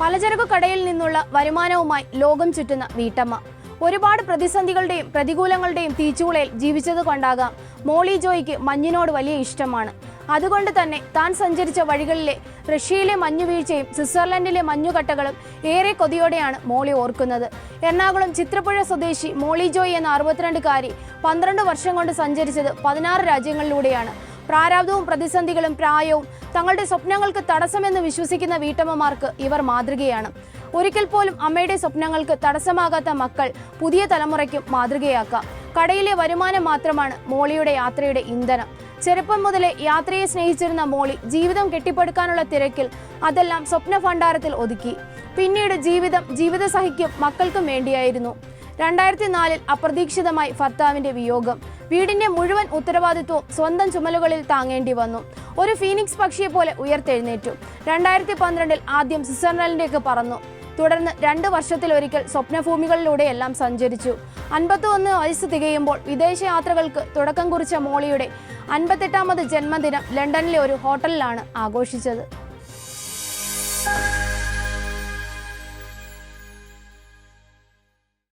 പലചരക്കു കടയിൽ നിന്നുള്ള വരുമാനവുമായി ലോകം ചുറ്റുന്ന വീട്ടമ്മ. ഒരുപാട് പ്രതിസന്ധികളുടെയും പ്രതികൂലങ്ങളുടെയും തീച്ചുളയിൽ ജീവിച്ചത് കൊണ്ടാകാം. മോളി ജോയ്ക്ക് മഞ്ഞിനോട് വലിയ ഇഷ്ടമാണ്. അതുകൊണ്ട് തന്നെ താൻ സഞ്ചരിച്ച വഴികളിലെ റഷ്യയിലെ മഞ്ഞുവീഴ്ചയും സ്വിറ്റ്സർലൻഡിലെ മഞ്ഞുകട്ടകളും ഏറെ കൊതിയോടെയാണ് മോളി ഓർക്കുന്നത്. എറണാകുളം ചിത്രപ്പുഴ സ്വദേശി മോളി ജോയ് എന്ന അറുപത്തിരണ്ടുകാരി പന്ത്രണ്ട് വർഷം കൊണ്ട് സഞ്ചരിച്ചത് പതിനാറ് രാജ്യങ്ങളിലൂടെയാണ്. പ്രാരാബ്ദവും പ്രതിസന്ധികളും പ്രായവും തങ്ങളുടെ സ്വപ്നങ്ങൾക്ക് തടസ്സമെന്ന് വിശ്വസിക്കുന്ന വീട്ടമ്മമാർക്ക് ഇവർ മാതൃകയാണ്. ഒരിക്കൽ പോലും അമ്മയുടെ സ്വപ്നങ്ങൾക്ക് തടസ്സമാകാത്ത മക്കൾ പുതിയ തലമുറയ്ക്കും മാതൃകയാക്കാം. കടയിലെ വരുമാനം മാത്രമാണ് മോളിയുടെ യാത്രയുടെ ഇന്ധനം. ചെറുപ്പം മുതലേ യാത്രയെ സ്നേഹിച്ചിരുന്ന മോളി ജീവിതം കെട്ടിപ്പടുക്കാനുള്ള തിരക്കിൽ അതെല്ലാം സ്വപ്ന ഭണ്ഡാരത്തിൽ ഒതുക്കി. പിന്നീട് ജീവിതം ജീവിത മക്കൾക്കും വേണ്ടിയായിരുന്നു. രണ്ടായിരത്തി നാലിൽ അപ്രതീക്ഷിതമായി ഭർത്താവിന്റെ വിയോഗം. വീടിന്റെ മുഴുവൻ ഉത്തരവാദിത്വവും സ്വന്തം ചുമലുകളിൽ താങ്ങേണ്ടി വന്നു. ഒരു ഫീനിക്സ് പക്ഷിയെ പോലെ ഉയർത്തെഴുന്നേറ്റു. രണ്ടായിരത്തി പന്ത്രണ്ടിൽ ആദ്യം സ്വിറ്റ്സർലൻഡിലേക്ക് പറന്നു. തുടർന്ന് രണ്ട് വർഷത്തിലൊരിക്കൽ സ്വപ്നഭൂമികളിലൂടെയെല്ലാം സഞ്ചരിച്ചു. അൻപത്തിയൊന്ന് വയസ്സ് തികയുമ്പോൾ വിദേശയാത്രകൾക്ക് തുടക്കം കുറിച്ച മോളിയുടെ അൻപത്തെട്ടാമത് ജന്മദിനം ലണ്ടനിലെ ഒരു ഹോട്ടലിലാണ് ആഘോഷിച്ചത്.